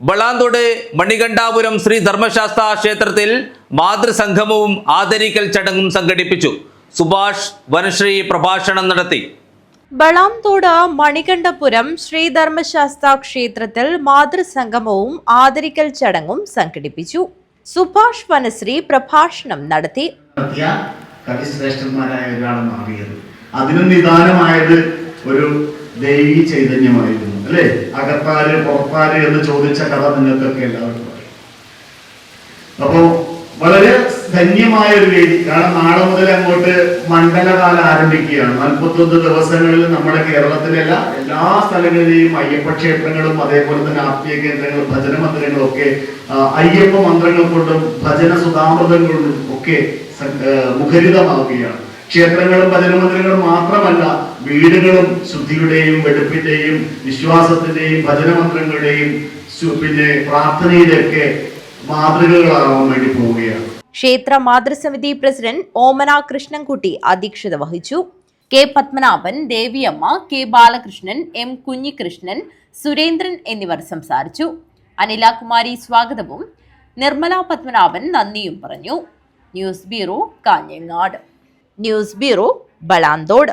വളാന്തോട് മണികണ്ഠാപുരം ശ്രീ ധർമ്മശാസ്ത്ര ക്ഷേത്രത്തിൽ മാതൃസംഗമവും ആദരിക്കൽ ചടങ്ങും സംഘടിപ്പിച്ചു. സുഭാഷ് വനശ്രീ പ്രഭാഷണം നടത്തി. ബളാംതോട് മണികണ്ഠപുരം ശ്രീധർമ്മശാസ്ത്ര ക്ഷേത്രത്തിൽ മാതൃസംഗമവും ആദരിക്കൽ ചടങ്ങും സംഘടിപ്പിച്ചു. സുഭാഷ് വനശ്രീ പ്രഭാഷണം നടത്തി. കവിശ്രേഷ്ഠന്മാരായ ഒരാളെ മാറിയത്. അതിന് നിദാനമായത് ഒരു ദൈവീ ചൈതന്യമായിരുന്നു. അല്ലേ? അകത്താര് പുറത്താര് എന്ന് ചോദിച്ച കഥ നിങ്ങൾക്കൊക്കെ എല്ലാവർക്കും അപ്പോ വളരെ ധന്യമായ ഒരു വേദി. കാരണം നാളെ മുതൽ അങ്ങോട്ട് മണ്ഡലകാലം ആരംഭിക്കുകയാണ്. നാൽപ്പത്തൊന്ന് ദിവസങ്ങളിൽ നമ്മുടെ കേരളത്തിലല്ല എല്ലാ സ്ഥലങ്ങളിലെയും അയ്യപ്പ ക്ഷേത്രങ്ങളും അതേപോലെ തന്നെ ആത്മീയ കേന്ദ്രങ്ങളും ഭജന മന്ദിരങ്ങളും ഒക്കെ അയ്യപ്പ മന്ത്രങ്ങൾ കൊണ്ടും ഭജന കൊണ്ടും ഒക്കെ മുഖരിതമാവുകയാണ്. ക്ഷേത്രങ്ങളും ഭജന മന്ദിരങ്ങളും മാത്രമല്ല വീടുകളും ശുദ്ധിയുടെയും വെടുപ്പിന്റെയും വിശ്വാസത്തിന്റെയും ഭജന മന്ത്രങ്ങളുടെയും പിന്നെ പ്രാർത്ഥനയിലൊക്കെ മാതൃകകളാവാൻ വേണ്ടി പോവുകയാണ്. ക്ഷേത്ര മാതൃസമിതി പ്രസിഡന്റ് ഓമന കൃഷ്ണൻകുട്ടി അധ്യക്ഷത വഹിച്ചു. K Padmanabhan Deviyamma K Balakrishnan M Kunhikrishnan Surendran എന്നിവർ സംസാരിച്ചു. അനിലകുമാരി സ്വാഗതവും. നിർമ്മല പത്മനാഭൻ നന്ദിയും പറഞ്ഞു. News bureau Kanhangad. News bureau Balanthode